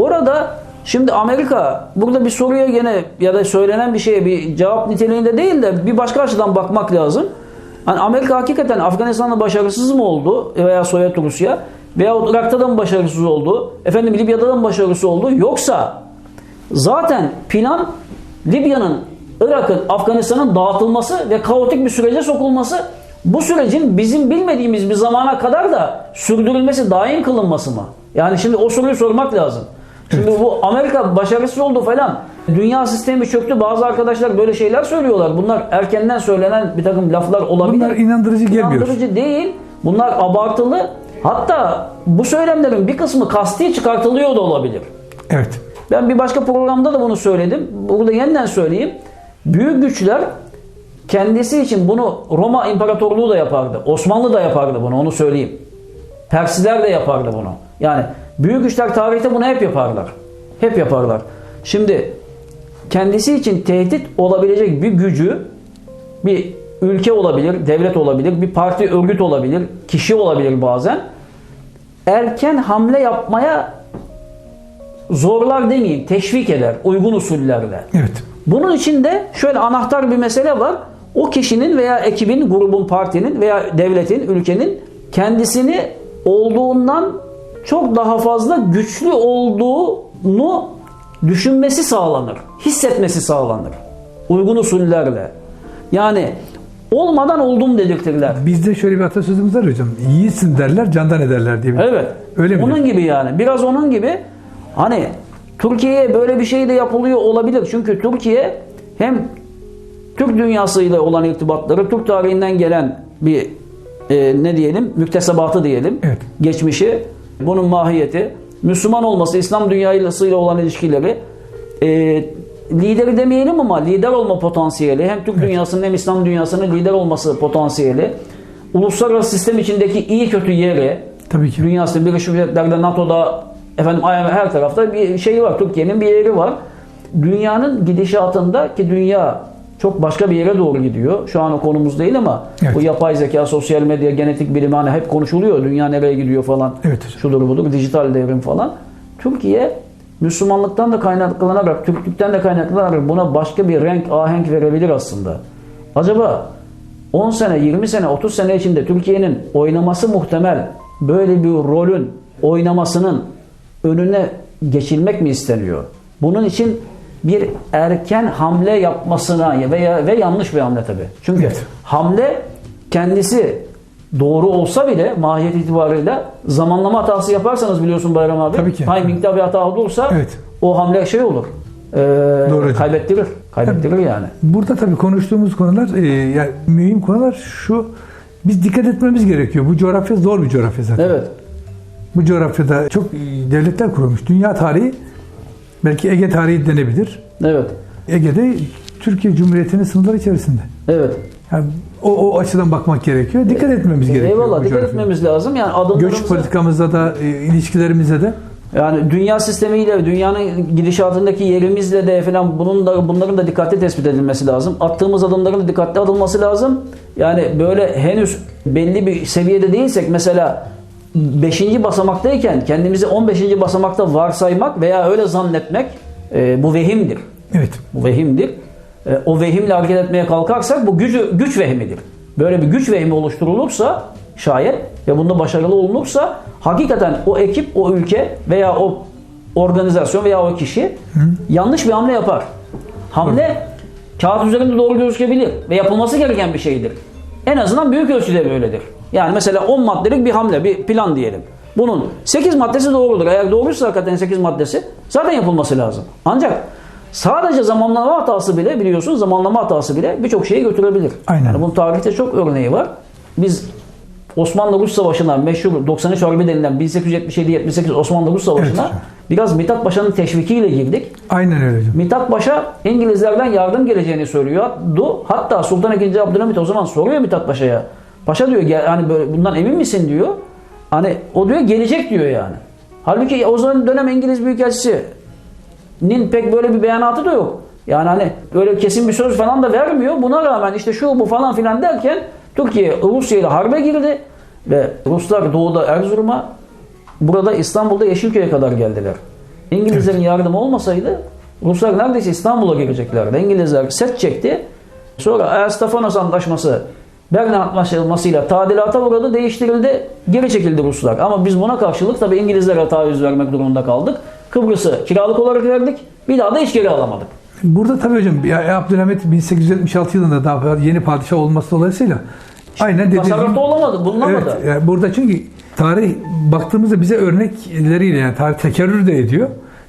Orada şimdi Amerika burada bir soruya gene ya da söylenen bir şeye bir cevap niteliğinde değil de bir başka açıdan bakmak lazım. Hani Amerika hakikaten Afganistan'da başarısız mı oldu veya Sovyet Rusya veya Irak'ta da mı başarısız oldu? Efendim Libya'da da mı başarısız oldu? Yoksa zaten plan Libya'nın, Irak'ın, Afganistan'ın dağıtılması ve kaotik bir sürece sokulması bu sürecin bizim bilmediğimiz bir zamana kadar da sürdürülmesi, daim kılınması mı? Yani şimdi o soruyu sormak lazım. Şimdi bu Amerika başarısız oldu falan. Dünya sistemi çöktü. Bazı arkadaşlar böyle şeyler söylüyorlar. Bunlar erkenden söylenen bir takım laflar olabilir. Bunlar inandırıcı gelmiyor. İnandırıcı değil. Bunlar abartılı. Hatta bu söylemlerin bir kısmı kasti çıkartılıyor da olabilir. Evet. Ben bir başka programda da bunu söyledim. Burada yeniden söyleyeyim. Büyük güçler kendisi için bunu Roma İmparatorluğu da yapardı. Osmanlı da yapardı bunu onu söyleyeyim. Persiler de yapardı bunu. Yani büyük güçler tarihte bunu hep yaparlar. Hep yaparlar. Şimdi kendisi için tehdit olabilecek bir gücü bir ülke olabilir, devlet olabilir, bir parti örgüt olabilir, kişi olabilir bazen. Erken hamle yapmaya zorlar demeyeyim, teşvik eder uygun usullerle. Evet. Bunun için de şöyle anahtar bir mesele var. O kişinin veya ekibin, grubun, partinin veya devletin, ülkenin kendisini olduğundan çok daha fazla güçlü olduğunu düşünmesi sağlanır. Hissetmesi sağlanır. Uygun usullerle. Yani olmadan oldum dedirtirler. Bizde şöyle bir atasözümüz var hocam. Yiğitsin derler, candan ederler diye. bir- Evet. Öyle mi? Onun gibi yani. Biraz onun gibi. Hani Türkiye'ye böyle bir şey de yapılıyor olabilir. Çünkü Türkiye hem Türk dünyasıyla olan irtibatları, Türk tarihinden gelen bir e, ne diyelim, müktesebatı diyelim, Evet. geçmişi, bunun mahiyeti, Müslüman olması, İslam dünyasıyla olan ilişkileri, e, lideri demeyelim ama lider olma potansiyeli, hem Türk dünyasının hem İslam dünyasının lider olması potansiyeli, uluslararası sistem içindeki iyi kötü yeri, Tabii ki. Dünyasında Birleşmiş Milletler'de, NATO'da, efendim IMF her tarafta bir şey var. Türkiye'nin bir yeri var. Dünyanın gidişatında ki dünya çok başka bir yere doğru gidiyor. Şu an o konumuz değil ama Evet. bu yapay zeka, sosyal medya, genetik bilim hani hep konuşuluyor. Dünya nereye gidiyor falan. Evet. Şudur budur, dijital devrim falan. Türkiye Müslümanlıktan da kaynaklanarak, Türklükten de kaynaklanarak buna başka bir renk, ahenk verebilir aslında. Acaba 10 sene, 20 sene, 30 sene içinde Türkiye'nin oynaması muhtemel böyle bir rolün oynamasının önüne geçilmek mi isteniyor? Bunun için bir erken hamle yapmasına veya ve yanlış bir hamle tabii. Çünkü Evet. hamle kendisi doğru olsa bile mahiyet itibarıyla zamanlama hatası yaparsanız biliyorsun Bayram abi. Tabii ki. Timing'de bir hata olursa Evet. o hamle şey olur. Ee, Doğru kaybettirir. Kaybettirir yani. Burada tabii konuştuğumuz konular, e, yani mühim konular şu. Biz dikkat etmemiz gerekiyor. Bu coğrafya zor bir coğrafya zaten. Evet. Bu coğrafyada çok e, devletler kurulmuş. Dünya tarihi belki Ege tarihi denebilir. Evet. Ege'de Türkiye Cumhuriyeti'nin sınırları içerisinde. Evet. Yani o, o açıdan bakmak gerekiyor. Dikkat etmemiz gerekiyor. Eyvallah dikkat coğrafyaya. etmemiz lazım. Yani Göç adımlarımızı politikamızda da, e, ilişkilerimize de yani dünya sistemiyle, dünyanın gidişatındaki yerimizle de falan bunun da bunların da dikkatli tespit edilmesi lazım. Attığımız adımların da dikkatli atılması lazım. Yani böyle henüz belli bir seviyede değilsek mesela 5. basamaktayken kendimizi 15. basamakta varsaymak veya öyle zannetmek e, bu vehimdir. evet. Bu vehimdir. E, o vehimle hareket etmeye kalkarsak bu güç, güç vehimidir. Böyle bir güç vehimi oluşturulursa şayet ve bunda başarılı olunursa hakikaten o ekip, o ülke veya o organizasyon veya o kişi yanlış bir hamle yapar. Hamle kağıt üzerinde doğru gözükebilir ve yapılması gereken bir şeydir. En azından büyük ölçüde böyledir. Yani mesela 10 maddelik bir hamle, bir plan diyelim. Bunun 8 maddesi doğrudur. Eğer doğruysa hakikaten 8 maddesi zaten yapılması lazım. Ancak sadece zamanlama hatası bile biliyorsun zamanlama hatası bile birçok şeyi götürebilir. Aynen. Yani bunun tarihte çok örneği var. Biz Osmanlı-Rus Savaşı'na meşhur 93 Harbi denilen 1877-78 Osmanlı-Rus Savaşı'na hocam. biraz Mithat Paşa'nın teşvikiyle girdik. Aynen öyle hocam. Mithat Paşa İngilizlerden yardım geleceğini söylüyordu. Hatta Sultan II. Abdülhamit o zaman soruyor Mithat Paşa'ya. Paşa diyor hani böyle bundan emin misin diyor. Hani o diyor gelecek diyor yani. Halbuki o zaman dönem İngiliz Büyükelçisi'nin pek böyle bir beyanatı da yok. Yani hani böyle kesin bir söz falan da vermiyor. Buna rağmen işte şu bu falan filan derken Türkiye Rusya ile harbe girdi ve Ruslar doğuda Erzurum'a burada İstanbul'da Yeşilköy'e kadar geldiler. İngilizlerin yardımı olmasaydı Ruslar neredeyse İstanbul'a gireceklerdi. İngilizler set çekti. Sonra Ayastafanos Antlaşması Berlin Antlaşması'yla tadilata uğradı, değiştirildi, geri çekildi Ruslar. Ama biz buna karşılık tabii İngilizlere taviz vermek durumunda kaldık. Kıbrıs'ı kiralık olarak verdik. Bir daha da hiç geri alamadık. Burada tabii hocam Abdülhamit 1876 yılında daha yeni padişah olması dolayısıyla aynen dediğiniz Tasarrufta olamadı, bulunamadı. Evet, yani burada çünkü tarih baktığımızda bize örnekleriyle yani tarih tekerrür de ediyor.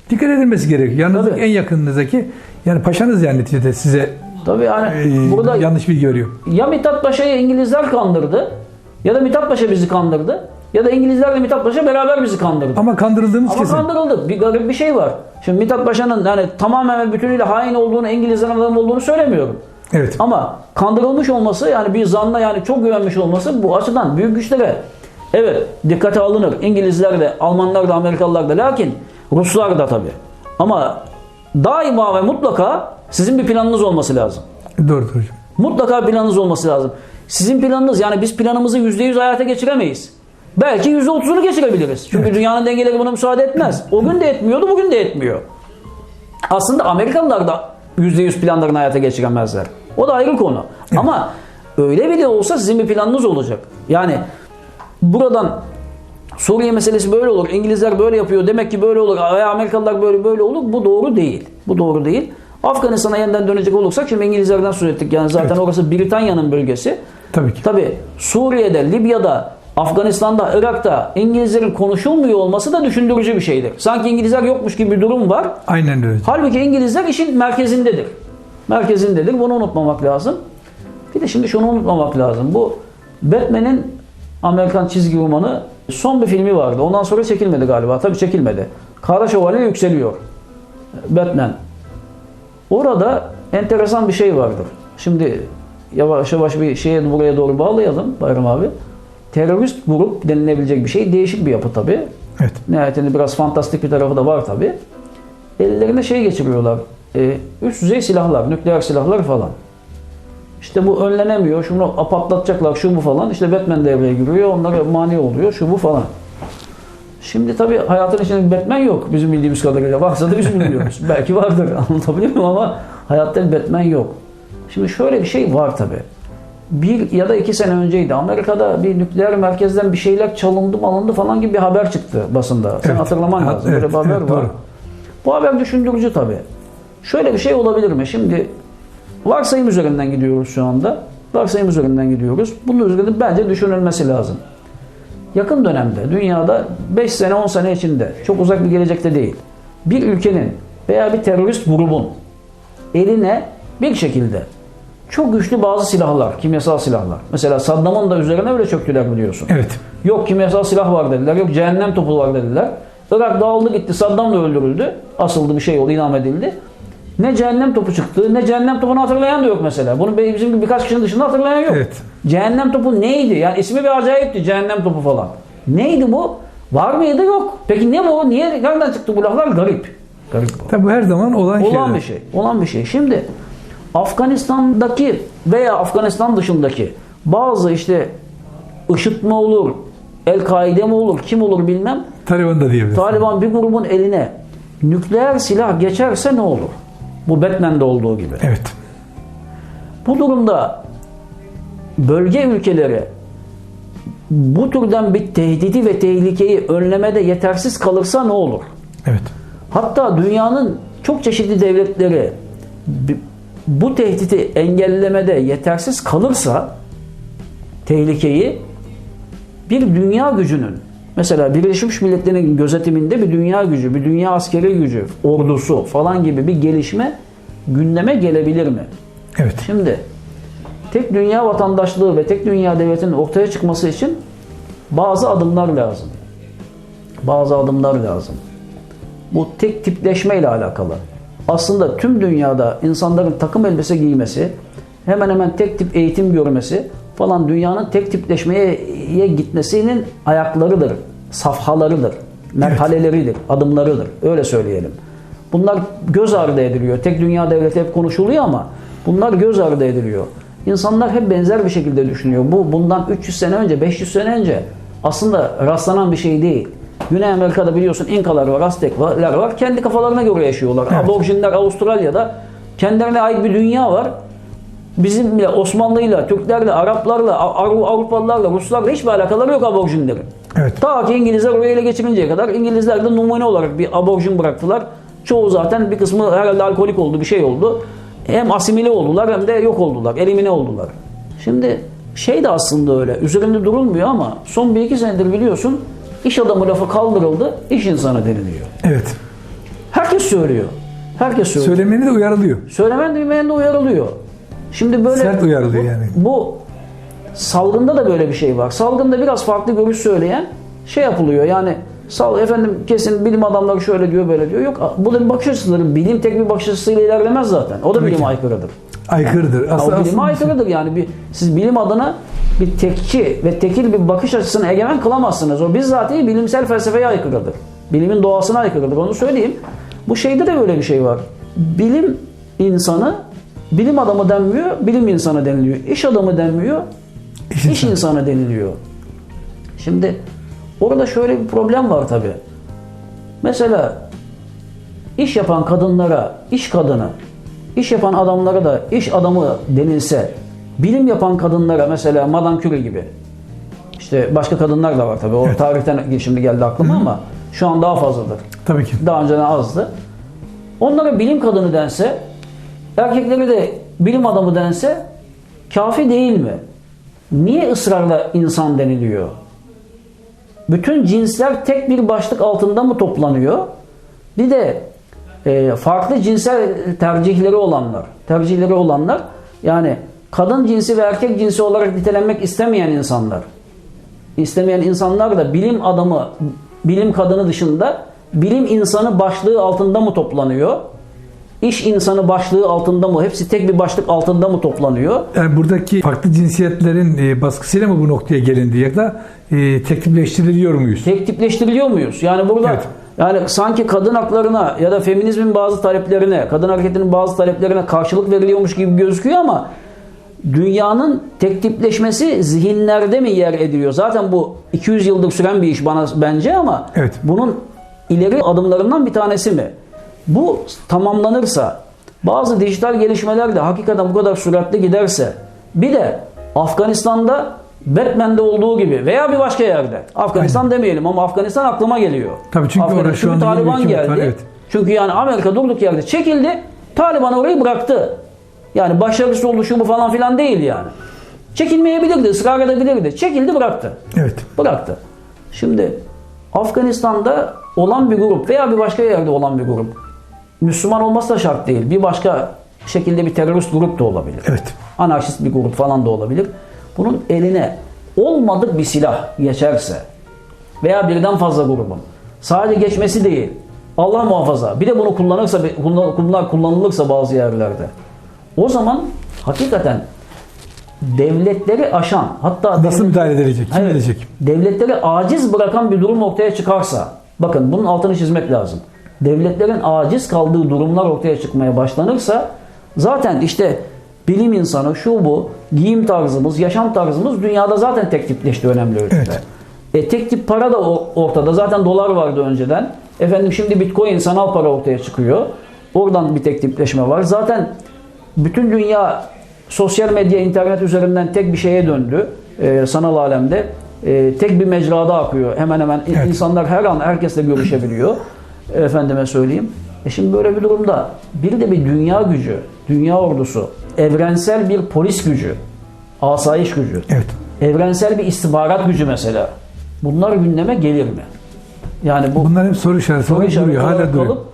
Dikkat edilmesi gerekiyor. Yalnız en yakınınızdaki yani paşanız yani neticede size Tabii yani e, burada yanlış bilgi veriyor. ya Mithat Paşa'yı İngilizler kandırdı ya da Mithat Paşa bizi kandırdı ya da İngilizlerle Mithat Paşa beraber bizi kandırdı. Ama kandırıldığımız Ama kesin. kandırıldık. Bir garip bir şey var. Şimdi Mithat Paşa'nın yani tamamen ve bütünüyle hain olduğunu, İngilizlerin adamı olduğunu söylemiyorum. Evet. Ama kandırılmış olması yani bir zanla yani çok güvenmiş olması bu açıdan büyük güçlere evet dikkate alınır. İngilizler de, Almanlar da, Amerikalılar da lakin Ruslar da tabii. Ama daima ve mutlaka sizin bir planınız olması lazım. Doğrudur hocam. Mutlaka planınız olması lazım. Sizin planınız yani biz planımızı %100 hayata geçiremeyiz. Belki %30'unu geçirebiliriz. Çünkü dünyanın dengeleri buna müsaade etmez. O gün de etmiyordu, bugün de etmiyor. Aslında Amerikalılar da %100 planlarını hayata geçiremezler. O da ayrı konu. Ama öyle bile olsa sizin bir planınız olacak. Yani buradan Suriye meselesi böyle olur. İngilizler böyle yapıyor. Demek ki böyle olur. Veya Amerikalılar böyle böyle olur. Bu doğru değil. Bu doğru değil. Afganistan'a yeniden dönecek olursak şimdi İngilizlerden söz ettik. Yani zaten Evet. orası Britanya'nın bölgesi. Tabii ki. Tabi Suriye'de, Libya'da, Afganistan'da, Irak'ta İngilizlerin konuşulmuyor olması da düşündürücü bir şeydir. Sanki İngilizler yokmuş gibi bir durum var. Aynen öyle. Halbuki İngilizler işin merkezindedir. Merkezindedir. Bunu unutmamak lazım. Bir de şimdi şunu unutmamak lazım. Bu Batman'in Amerikan çizgi romanı son bir filmi vardı. Ondan sonra çekilmedi galiba. Tabii çekilmedi. Kara Şövalye yükseliyor. Batman. Orada enteresan bir şey vardır. Şimdi yavaş yavaş bir şeye buraya doğru bağlayalım Bayram abi. Terörist grup denilebilecek bir şey. Değişik bir yapı tabii. Evet. Nihayetinde biraz fantastik bir tarafı da var tabi. Ellerine şey geçiriyorlar. E, üst düzey silahlar, nükleer silahlar falan. İşte bu önlenemiyor. Şunu patlatacaklar, şu bu falan. İşte Batman devreye giriyor. Onlara mani oluyor, şu bu falan. Şimdi tabi hayatın içinde bir Batman yok bizim bildiğimiz kadarıyla. Varsa da biz bilmiyoruz. Belki vardır anlatabiliyor muyum ama hayatta bir Batman yok. Şimdi şöyle bir şey var tabi. Bir ya da iki sene önceydi. Amerika'da bir nükleer merkezden bir şeyler çalındı alındı falan gibi bir haber çıktı basında. Sen Evet. hatırlaman Ha, lazım. evet, Böyle bir haber evet, var. doğru. Bu haber düşündürücü tabi. Şöyle bir şey olabilir mi? Şimdi varsayım üzerinden gidiyoruz şu anda. Varsayım üzerinden gidiyoruz. Bunun üzerinde bence düşünülmesi lazım. Yakın dönemde dünyada 5 sene 10 sene içinde çok uzak bir gelecekte değil. Bir ülkenin veya bir terörist grubun eline bir şekilde çok güçlü bazı silahlar, kimyasal silahlar. Mesela Saddam'ın da üzerine öyle çöktüler biliyorsun. Evet. Yok kimyasal silah var dediler. Yok cehennem topu var dediler. Irak dağıldı gitti. Saddam da öldürüldü. Asıldı bir şey oldu. idam edildi. Ne cehennem topu çıktı ne cehennem topunu hatırlayan da yok mesela. Bunu bizim gibi birkaç kişinin dışında hatırlayan yok. Evet. Cehennem topu neydi? Yani ismi bir acayipti cehennem topu falan. Neydi bu? Var mıydı? Yok. Peki ne bu? Niye? Nereden çıktı bu laflar? Garip. Garip bu. Tabii her zaman olan, Olan şeyler. bir şey. Olan bir şey. Şimdi Afganistan'daki veya Afganistan dışındaki bazı işte IŞİD olur, El-Kaide mi olur, kim olur bilmem. Taliban da diyebiliriz. Taliban bir grubun eline nükleer silah geçerse ne olur? Bu Batman'de olduğu gibi. Evet. Bu durumda bölge ülkeleri bu türden bir tehdidi ve tehlikeyi önlemede yetersiz kalırsa ne olur? Evet. Hatta dünyanın çok çeşitli devletleri bu tehdidi engellemede yetersiz kalırsa tehlikeyi bir dünya gücünün mesela Birleşmiş Milletler'in gözetiminde bir dünya gücü, bir dünya askeri gücü, ordusu falan gibi bir gelişme gündeme gelebilir mi? Evet. Şimdi tek dünya vatandaşlığı ve tek dünya devletinin ortaya çıkması için bazı adımlar lazım. Bazı adımlar lazım. Bu tek tipleşme ile alakalı. Aslında tüm dünyada insanların takım elbise giymesi, hemen hemen tek tip eğitim görmesi falan dünyanın tek tipleşmeye gitmesinin ayaklarıdır, safhalarıdır, merhaleleridir, adımlarıdır. Öyle söyleyelim. Bunlar göz ardı ediliyor. Tek dünya devleti hep konuşuluyor ama bunlar göz ardı ediliyor. İnsanlar hep benzer bir şekilde düşünüyor. Bu bundan 300 sene önce, 500 sene önce aslında rastlanan bir şey değil. Güney Amerika'da biliyorsun İnkalar var, Aztekler var. Kendi kafalarına göre yaşıyorlar. Evet. Aborjinler Avustralya'da kendilerine ait bir dünya var. Bizimle, Osmanlı'yla, Türklerle, Araplarla, Av- Avrupalılarla, Ruslarla hiçbir alakaları yok aborjinlerin. Evet. Ta ki İngilizler oraya ele geçirinceye kadar İngilizler de numune olarak bir aborjin bıraktılar. Çoğu zaten bir kısmı herhalde alkolik oldu, bir şey oldu. Hem asimile oldular hem de yok oldular, elimine oldular. Şimdi şey de aslında öyle, üzerinde durulmuyor ama son bir iki senedir biliyorsun iş adamı lafı kaldırıldı, iş insanı deniliyor. Evet. Herkes söylüyor. Herkes söylüyor. Söylemeni de uyarılıyor. Söylemen de uyarılıyor. Şimdi böyle Sert uyarılıyor bu, yani. Bu salgında da böyle bir şey var. Salgında biraz farklı görüş söyleyen şey yapılıyor. Yani sal efendim kesin bilim adamları şöyle diyor böyle diyor. Yok bu da bir bakış açısıdır. Bilim tek bir bakış açısıyla ilerlemez zaten. O da bilime aykırıdır. Aykırıdır. Aslında, o bilime aslında- aykırıdır yani. Bir, siz bilim adına bir tekçi ve tekil bir bakış açısını egemen kılamazsınız. O bizzatihi bilimsel felsefeye aykırıdır. Bilimin doğasına aykırıdır. Onu söyleyeyim. Bu şeyde de böyle bir şey var. Bilim insanı bilim adamı denmiyor, bilim insanı deniliyor. İş adamı denmiyor, İş iş insanı. deniliyor. Şimdi orada şöyle bir problem var tabii. Mesela iş yapan kadınlara iş kadını, iş yapan adamlara da iş adamı denilse, bilim yapan kadınlara mesela Madame Curie gibi, işte başka kadınlar da var tabii. O tarihten şimdi geldi aklıma ama şu an daha fazladır. Tabii ki. Daha önceden azdı. Onlara bilim kadını dense, erkekleri de bilim adamı dense kafi değil mi? Niye ısrarla insan deniliyor? Bütün cinsler tek bir başlık altında mı toplanıyor? Bir de e, farklı cinsel tercihleri olanlar, tercihleri olanlar yani kadın cinsi ve erkek cinsi olarak nitelenmek istemeyen insanlar istemeyen insanlar da bilim adamı, bilim kadını dışında bilim insanı başlığı altında mı toplanıyor? İş insanı başlığı altında mı? Hepsi tek bir başlık altında mı toplanıyor? Yani buradaki farklı cinsiyetlerin e, baskısıyla mı bu noktaya gelindi ya da e, teklifleştiriliyor muyuz? Tek tipleştiriliyor muyuz? Yani burada Evet. yani sanki kadın haklarına ya da feminizmin bazı taleplerine, kadın hareketinin bazı taleplerine karşılık veriliyormuş gibi gözüküyor ama dünyanın tek tipleşmesi zihinlerde mi yer ediliyor? Zaten bu 200 yıldır süren bir iş bana bence ama Evet. bunun ileri adımlarından bir tanesi mi? Bu tamamlanırsa bazı dijital gelişmeler de hakikaten bu kadar süratli giderse bir de Afganistan'da Batman'de olduğu gibi veya bir başka yerde. Afganistan demeyelim ama Afganistan aklıma geliyor. Tabii çünkü Afganistan- orada şu anda Taliban geldi. var, evet. Çünkü yani Amerika durduk yerde çekildi. Taliban orayı bıraktı. Yani başarısız oldu şu bu falan filan değil yani. Çekilmeyebilirdi, ısrar edebilirdi. Çekildi bıraktı. Evet. Bıraktı. Şimdi Afganistan'da olan bir grup veya bir başka yerde olan bir grup Müslüman olması da şart değil. Bir başka şekilde bir terörist grup da olabilir. Evet. Anarşist bir grup falan da olabilir. Bunun eline olmadık bir silah geçerse veya birden fazla grubun sadece geçmesi değil Allah muhafaza bir de bunu kullanırsa kullan- kullanılırsa bazı yerlerde o zaman hakikaten devletleri aşan hatta Nasıl devlet- müdahale edilecek? Kim Evet. edecek? Devletleri aciz bırakan bir durum ortaya çıkarsa, bakın bunun altını çizmek lazım. Devletlerin aciz kaldığı durumlar ortaya çıkmaya başlanırsa, zaten işte bilim insanı, şu bu, giyim tarzımız, yaşam tarzımız dünyada zaten tek tipleşti önemli ölçüde. Evet. E, tek tip para da ortada. Zaten dolar vardı önceden. Efendim şimdi bitcoin sanal para ortaya çıkıyor. Oradan bir tek tipleşme var. Zaten bütün dünya sosyal medya, internet üzerinden tek bir şeye döndü. e, sanal alemde. E, tek bir mecrada akıyor. Hemen hemen Evet. insanlar her an herkesle görüşebiliyor. Efendime söyleyeyim. E şimdi böyle bir durumda bir de bir dünya gücü, dünya ordusu, evrensel bir polis gücü, asayiş gücü, Evet. evrensel bir istihbarat gücü mesela. Bunlar gündeme gelir mi? Yani bu Bunlar hep soru işareti soru işareti duruyor. Hala duruyor. kalıp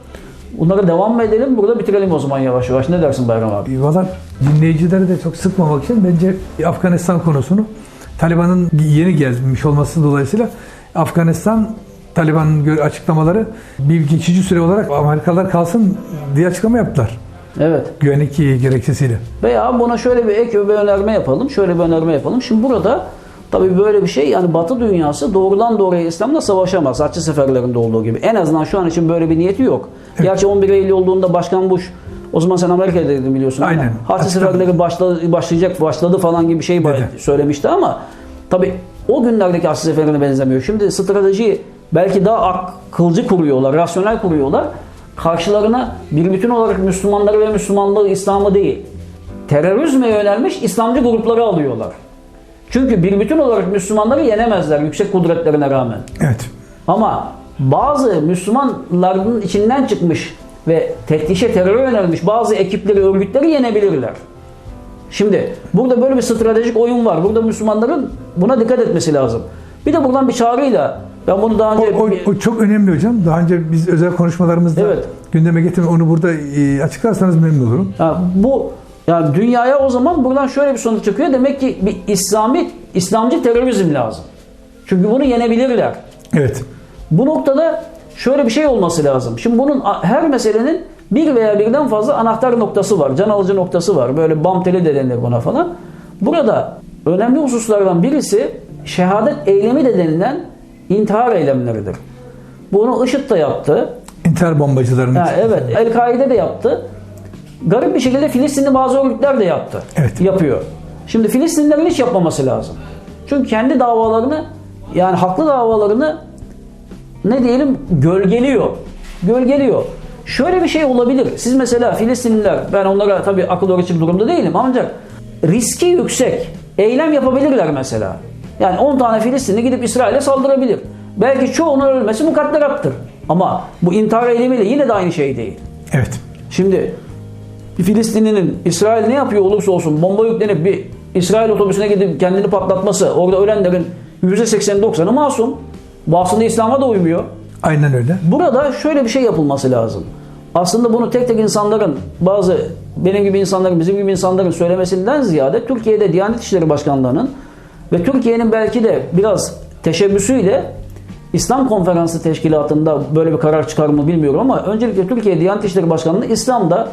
bunları devam mı edelim? Burada bitirelim o zaman yavaş yavaş. Ne dersin Bayram abi? E, Valla dinleyicileri de çok sıkmamak için bence Afganistan konusunu Taliban'ın yeni gelmiş olması dolayısıyla Afganistan Taliban'ın açıklamaları bir geçici süre olarak Amerikalılar kalsın diye açıklama yaptılar. Evet. Güvenlik gerekçesiyle. Veya buna şöyle bir ek bir önerme yapalım. Şöyle bir önerme yapalım. Şimdi burada tabii böyle bir şey yani Batı dünyası doğrudan doğruya İslam'la savaşamaz. Haçlı seferlerinde olduğu gibi. En azından şu an için böyle bir niyeti yok. Gerçi 11 Eylül olduğunda Başkan Bush o zaman sen Amerika'daydın biliyorsun. Aynen. Haçlı seferleri başladı, başlayacak, başladı falan gibi bir şey Dedi. söylemişti ama tabii o günlerdeki Haçlı seferine benzemiyor. Şimdi strateji belki daha akılcı kuruyorlar, rasyonel kuruyorlar. Karşılarına bir bütün olarak Müslümanları ve Müslümanlığı, İslam'ı değil, terörizme yönelmiş İslamcı grupları alıyorlar. Çünkü bir bütün olarak Müslümanları yenemezler yüksek kudretlerine rağmen. Evet. Ama bazı Müslümanların içinden çıkmış ve teftişe teröre yönelmiş bazı ekipleri, örgütleri yenebilirler. Şimdi burada böyle bir stratejik oyun var. Burada Müslümanların buna dikkat etmesi lazım. Bir de buradan bir çağrıyla ben bunu daha O, önce o, o çok önemli hocam. Daha önce biz özel konuşmalarımızda Evet. gündeme getirme onu burada e, açıklarsanız memnun olurum. Ya bu yani dünyaya o zaman buradan şöyle bir sonuç çıkıyor. Demek ki bir İslami İslamcı terörizm lazım. Çünkü bunu yenebilirler. Evet. Bu noktada şöyle bir şey olması lazım. Şimdi bunun her meselenin bir veya birden fazla anahtar noktası var. Can alıcı noktası var. Böyle bam teli de denir buna falan. Burada önemli hususlardan birisi şehadet eylemi de denilen intihar eylemleridir. Bunu IŞİD de yaptı. İntihar bombacılarının. Ha, evet. El-Kaide de yaptı. Garip bir şekilde Filistinli bazı örgütler de yaptı. Evet. Yapıyor. Şimdi Filistinlilerin hiç yapmaması lazım. Çünkü kendi davalarını yani haklı davalarını ne diyelim gölgeliyor. Gölgeliyor. Şöyle bir şey olabilir. Siz mesela Filistinliler ben onlara tabii akıl öğretecek durumda değilim ancak riski yüksek. Eylem yapabilirler mesela. Yani 10 tane Filistinli gidip İsrail'e saldırabilir. Belki çoğunun ölmesi mukadderattır. Ama bu intihar eylemiyle yine de aynı şey değil. Evet. Şimdi bir Filistinlinin İsrail ne yapıyor olursa olsun bomba yüklenip bir İsrail otobüsüne gidip kendini patlatması, orada ölenlerin %80-90'ı masum. Bu aslında İslam'a da uymuyor. Aynen öyle. Burada şöyle bir şey yapılması lazım. Aslında bunu tek tek insanların, bazı benim gibi insanların, bizim gibi insanların söylemesinden ziyade Türkiye'de Diyanet İşleri Başkanlığı'nın ve Türkiye'nin belki de biraz teşebbüsüyle İslam Konferansı Teşkilatı'nda böyle bir karar çıkar mı bilmiyorum ama öncelikle Türkiye Diyanet İşleri Başkanlığı İslam'da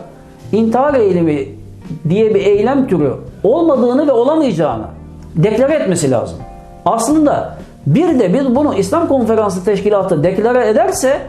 intihar eylemi diye bir eylem türü olmadığını ve olamayacağını deklare etmesi lazım. Aslında bir de biz bunu İslam Konferansı Teşkilatı deklare ederse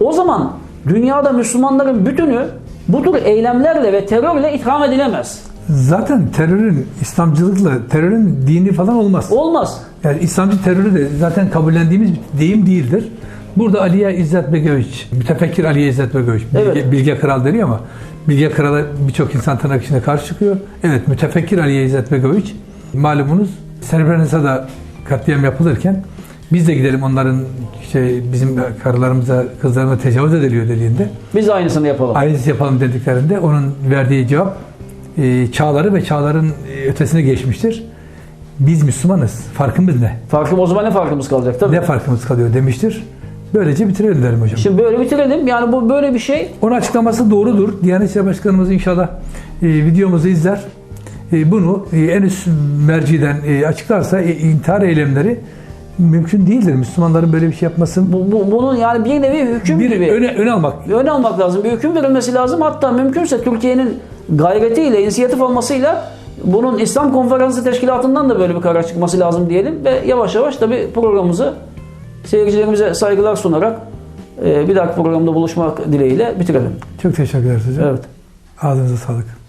o zaman dünyada Müslümanların bütünü bu tür eylemlerle ve terörle itham edilemez. Zaten terörün İslamcılıkla terörün dini falan olmaz. Olmaz. Yani İslamcı terörü de zaten kabullendiğimiz bir deyim değildir. Burada Aliye İzzet Begoviç, mütefekkir Aliye İzzet Begoviç, Bilge, Evet. Bilge Kral deniyor ama Bilge Kral'a birçok insan tırnak içinde karşı çıkıyor. Evet, mütefekkir Aliye İzzet Begoviç, malumunuz Srebrenica'da katliam yapılırken biz de gidelim onların işte bizim karılarımıza, kızlarımıza tecavüz ediliyor dediğinde Biz aynısını yapalım. aynısı yapalım dediklerinde onun verdiği cevap e, çağları ve çağların e, ötesine geçmiştir. Biz Müslümanız. Farkımız ne? Farkım o zaman ne farkımız kalacak tabii. Ne farkımız kalıyor demiştir. Böylece bitirelim derim hocam. Şimdi böyle bitirelim. Yani bu böyle bir şey. Onun açıklaması doğrudur. Diyanet İşleri Başkanımız inşallah e, videomuzu izler. E, bunu e, en üst merciden e, açıklarsa e, intihar eylemleri mümkün değildir. Müslümanların böyle bir şey yapması Bu, bu- bunun yani bir nevi hüküm bir gibi. öne, öne almak. Bir ön almak lazım. Bir hüküm verilmesi lazım. Hatta mümkünse Türkiye'nin gayretiyle, inisiyatif almasıyla bunun İslam Konferansı Teşkilatı'ndan da böyle bir karar çıkması lazım diyelim. Ve yavaş yavaş tabii programımızı seyircilerimize saygılar sunarak e, bir dahaki programda buluşmak dileğiyle bitirelim. Çok teşekkür ederiz hocam. Evet. Ağzınıza sağlık.